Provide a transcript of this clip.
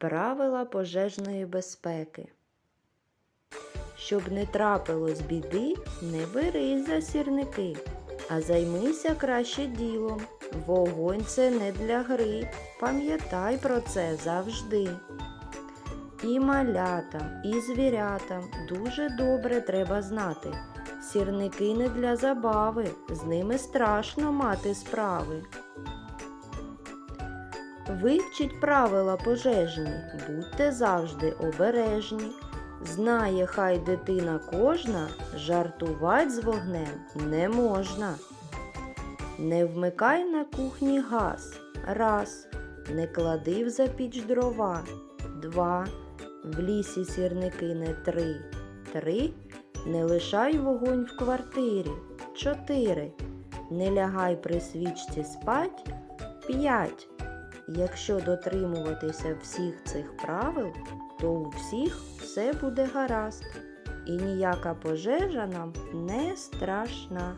Правила пожежної безпеки. Щоб не трапилось біди, не берись за сірники, а займися краще ділом. Вогонь це не для гри. Пам'ятай про це завжди. І малятам, і звірятам дуже добре треба знати. Сірники не для забави, з ними страшно мати справи. Вивчіть правила пожежні, будьте завжди обережні. Знає хай дитина кожна, жартувать з вогнем не можна. Не вмикай на кухні газ. Раз. Не клади в запіч дрова. Два. В лісі сірники не три. Три. Не лишай вогонь в квартирі. Чотири. Не лягай при свічці спать. П'ять. Якщо дотримуватися всіх цих правил, то у всіх все буде гаразд, і ніяка пожежа нам не страшна.